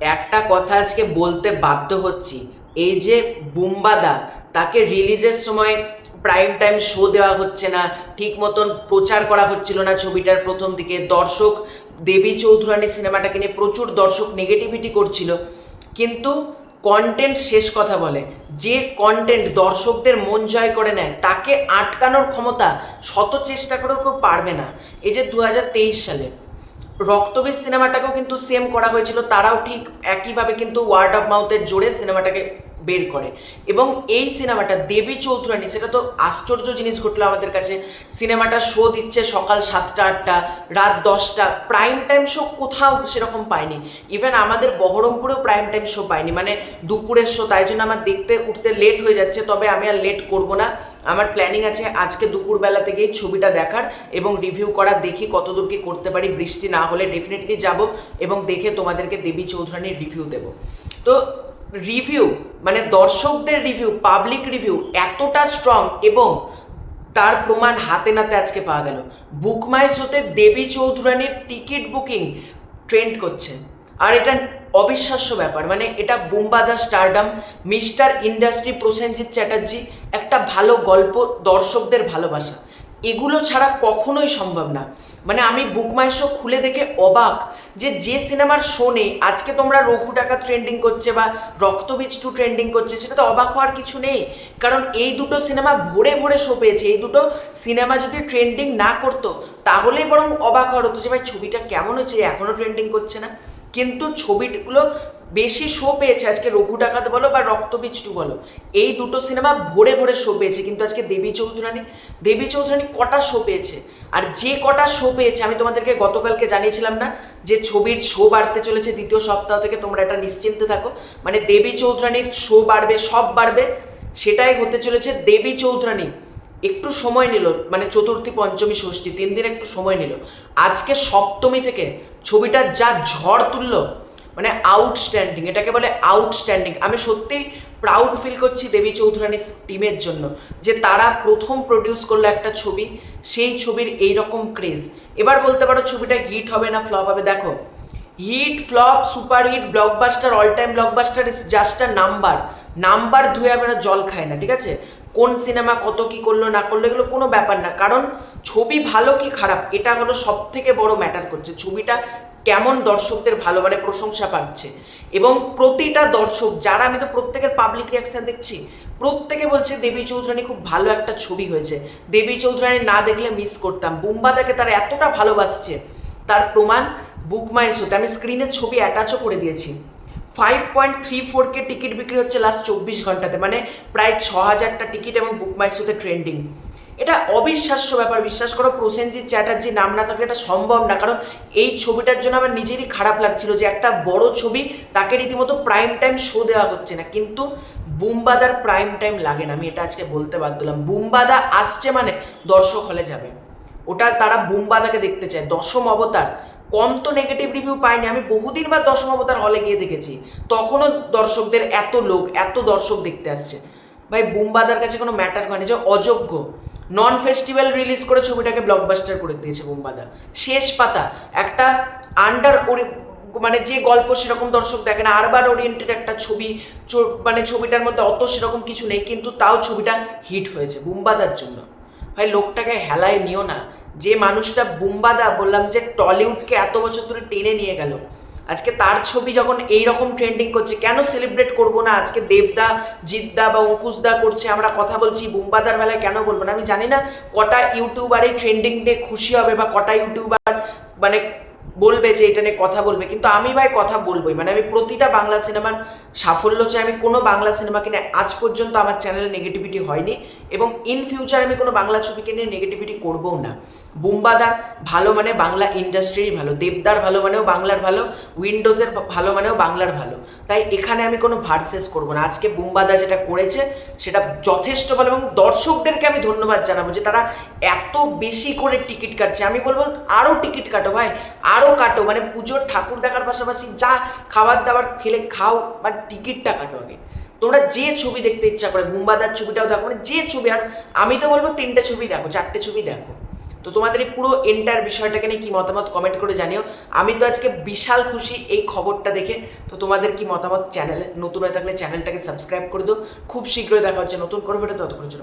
একটা কথা আজকে বলতে বাধ্য হচ্ছি। এই যে বুম্বাদা, তাকে রিলিজের সময় প্রাইম টাইম শো দেওয়া হচ্ছে না, ঠিক মতন প্রচার করা হচ্ছিল না ছবিটার প্রথম দিকে। দর্শক দেবী চৌধুরানী সিনেমাটাকে নিয়ে প্রচুর দর্শক নেগেটিভিটি করছিল। কিন্তু কন্টেন্ট শেষ কথা বলে। যে কন্টেন্ট দর্শকদের মন জয় করে নেয়, তাকে আটকানোর ক্ষমতা শত চেষ্টা করেও কেউ পারবে না। এই যে দু হাজার তেইশ সালে রক্তবীজ সিনেমাটাকেও কিন্তু সেম করা হয়েছিল। তারাও ঠিক একইভাবে কিন্তু ওয়ার্ড অফ মাউথের জোরে সিনেমাটাকে বের করে। এবং এই সিনেমাটা দেবী চৌধুরানী, সেটা তো আশ্চর্য জিনিস ঘটলো আমাদের কাছে। সিনেমাটা শো দিচ্ছে সকাল সাতটা, আটটা, রাত দশটা প্রাইম টাইম শো কোথাও সেরকম পায়নি। ইভেন আমাদের বহরমপুরেও প্রাইম টাইম শো পাইনি মানে দুপুরের শো তাই জন্য আমার দেখতে উঠতে লেট হয়ে যাচ্ছে, তবে আমি আর লেট করব না। আমার প্ল্যানিং আছে আজকে দুপুরবেলা থেকেই ছবিটা দেখার এবং রিভিউ করার দেখি কতদূর কি করতে পারি। বৃষ্টি না হলে ডেফিনেটলি যাব এবং দেখে তোমাদেরকে দেবী চৌধুরানীর রিভিউ দেব। তো রিভিউ মানে দর্শকদের রিভিউ পাবলিক রিভিউ এতটা স্ট্রং এবং তার প্রমাণ হাতে নাতে আজকে পাওয়া গেল। বুক মাই শোতে দেবী চৌধুরানীর টিকিট বুকিং ট্রেন্ড করছে। আর এটা অবিশ্বাস্য ব্যাপার মানে এটা বুম্বাদা stardom mister industry Prosenjit Chatterjee, একটা ভালো গল্প দর্শকদের ভালোবাসা। এগুলো ছাড়া কখনোই সম্ভব না। মানে আমি বুক শো খুলে দেখে অবাক যে যে সিনেমার শো নেই, আজকে তোমরা রঘু ডাকাত ট্রেন্ডিং করছে বা রক্তবীজ টু ট্রেন্ডিং করছে, সেটা তো অবাক হওয়ার কিছু নেই। কারণ এই দুটো সিনেমা ভরে ভরে শো পেয়েছে। এই দুটো সিনেমা যদি ট্রেন্ডিং না করতো, তাহলেই বরং অবাক হওয়ার হতো যে, ভাই, ছবিটা কেমন হচ্ছে এখনও ট্রেন্ডিং করছে না। কিন্তু ছবিগুলো বেশি শো পেয়েছে আজকে রঘু ডাকাত বলো বা রক্তবীজ টু বলো। এই দুটো সিনেমা ভরে ভরে শো পেয়েছে, কিন্তু আজকে দেবী চৌধুরানী দেবী চৌধুরানী কটা শো পেয়েছে? আর যে কটা শো পেয়েছে, আমি তোমাদেরকে গতকালকে জানিয়েছিলাম না, যে ছবির শো বাড়তে চলেছে দ্বিতীয় সপ্তাহ থেকে, তোমরা এটা নিশ্চিন্তে থাকো। মানে দেবী চৌধুরানীর শো বাড়বে, সব বাড়বে, সেটাই হতে চলেছে দেবী চৌধুরানী। একটু সময় নিল মানে চতুর্থী, পঞ্চমী, ষষ্ঠী, তিন দিন একটু সময় নিল। আজকে সপ্তমী থেকে ছবিটা যা ঝড় তুললো আউটস্ট্যান্ডিং এটাকে বলে আউটস্ট্যান্ডিং আমি সত্যিই প্রাউড ফিল করছি দেবী চৌধুরানী টিমের জন্য যে তারা প্রথম প্রডিউস করল একটা ছবি, সেই ছবির এই রকম ক্রেজ এবার বলতে পারো ছবিটা হিট হবে না ফ্লপ হবে। দেখো hit flop super hit blockbuster all time blockbuster is just a number number ধুয়ে আমরা জল খায় না, ঠিক আছে? কোন সিনেমা কত কি করল, না করল, এগুলো কোনো ব্যাপার না। কারণ ছবি ভালো কি খারাপ, এটা হলো সব থেকে বড় ম্যাটার করছে। ছবিটা কেমন দর্শকদের ভালো মানে প্রশংসা পাচ্ছে? এবং প্রতিটা দর্শক, যারা আমি তো প্রত্যেকের পাবলিক রিয়াকশন দেখছি, প্রত্যেকে বলছে, দেবী চৌধুরানী খুব ভালো একটা ছবি হয়েছে। দেবী চৌধুরানী না দেখলে মিস করতাম। বুম্বাদাকে তারা এতটা ভালোবাসছে, তার প্রমাণ বুক মাই শোতে আমি স্ক্রিনের ছবি অ্যাটাচও করে দিয়েছি। Five point three four K ticket বিক্রি হচ্ছে লাস্ট চব্বিশ ঘন্টাতে। মানে প্রায় ছ হাজারটা টিকিট এবং বুক মাই শোতে ট্রেন্ডিং এটা অবিশ্বাস্য ব্যাপার, বিশ্বাস করো, প্রসেনজিৎ চ্যাটার্জি নাম না থাকলে এটা সম্ভব না। কারণ এই ছবিটার জন্য আমার নিজেরই খারাপ লাগছিল যে একটা বড় ছবি তাকে রীতিমতো প্রাইম টাইম শো দেওয়া হচ্ছে না। কিন্তু বুম্বাদার প্রাইম টাইম লাগে না, আমি এটা আজকে বলতে বাধ্য হলাম। বুম্বাদা আসছে মানে দর্শক হলে যাবে। ওটা তারা বুম্বাদাকে দেখতে চায়, দশম অবতার। কম তো নেগেটিভ রিভিউ পাইনি আমি বহুদিন বা দশম অবতার হলে গিয়ে দেখেছি। তখনও দর্শকদের এত লোক, এত দর্শক দেখতে আসছে। ভাই, বুম্বাদার কাছে কোনো ম্যাটার করেনি যে অযোগ্য। নন ফেস্টিভ্যাল রিলিজ করে ছবিটাকে ব্লকবাস্টার করে দিয়েছে বুম্বাদা শেষ পাতা, একটা আন্ডার ওরি মানে যে গল্প সেরকম দর্শক দেখে না, আরবার ওরিয়েন্টেড একটা ছবি মানে ছবিটার মধ্যে অত সেরকম কিছু নেই, কিন্তু তাও ছবিটা হিট হয়েছে বুম্বাদার জন্য। ভাই, লোকটাকে হেলায় নিও না। যে মানুষটা বুম্বাদা বললাম যে টলিউডকে এত বছর ধরে টেনে নিয়ে গেল আজকে তার ছবি যখন এই রকম ট্রেন্ডিং করছে, কেন সেলিব্রেট করব না? আজকে দেবদা, জিদ্দা বা অঙ্কুশদা করছে, আমরা কথা বলছি, বুম্বাদার বেলায় কেন বলব না? আমি জানি না কটা ইউটিউবারই ট্রেন্ডিং ডে খুশি হবে বা কটা ইউটিউবার মানে বলবে যে এটা নিয়ে কথা বলবে, কিন্তু আমি ভাই কথা বলবোই। মানে আমি প্রতিটা বাংলা সিনেমার সাফল্য চাই, আমি কোনো বাংলা সিনেমাকে নিয়ে আজ পর্যন্ত আমার চ্যানেলে নেগেটিভিটি হয়নি এবং ইন ফিউচার আমি কোনো বাংলা ছবিকে নিয়ে নেগেটিভিটি করবও না। বুম্বাদার ভালো মানে বাংলা ইন্ডাস্ট্রিরই ভালো, দেবদার ভালো মানেও বাংলার ভালো উইন্ডোজের ভালো মানেও বাংলার ভালো। তাই এখানে আমি কোনো ভার্সেস করব না। আজকে বুম্বাদা যেটা করেছে, সেটা যথেষ্ট ভালো এবং দর্শকদেরকে আমি ধন্যবাদ জানাব যে তারা এত বেশি করে টিকিট কাটছে। আমি বলব আরও টিকিট কাটো ভাই আরও কাটো মানে পুজোর ঠাকুর দেখার পাশাপাশি যা খাবার দাবার খেলে খাও বা টিকিটটা কাটো আগে। তোমরা যে ছবি দেখতে ইচ্ছা করে বুম্বাদার ছবিটাও দেখো মানে যে ছবি, আর আমি তো বলব তিনটে ছবি দেখো, চারটে ছবি দেখো। তো তোমাদের এই পুরো এন্টার বিষয়টাকে নিয়ে কি মতামত কমেন্ট করে জানিও। আমি তো আজকে বিশাল খুশি এই খবরটা দেখে। তো তোমাদের কি মতামত চ্যানেলে নতুন হয়ে থাকলে চ্যানেলটাকে সাবস্ক্রাইব করে দিও। খুব শীঘ্রই দেখা হচ্ছে নতুন করে ভিডিও ততক্ষণের জন্য।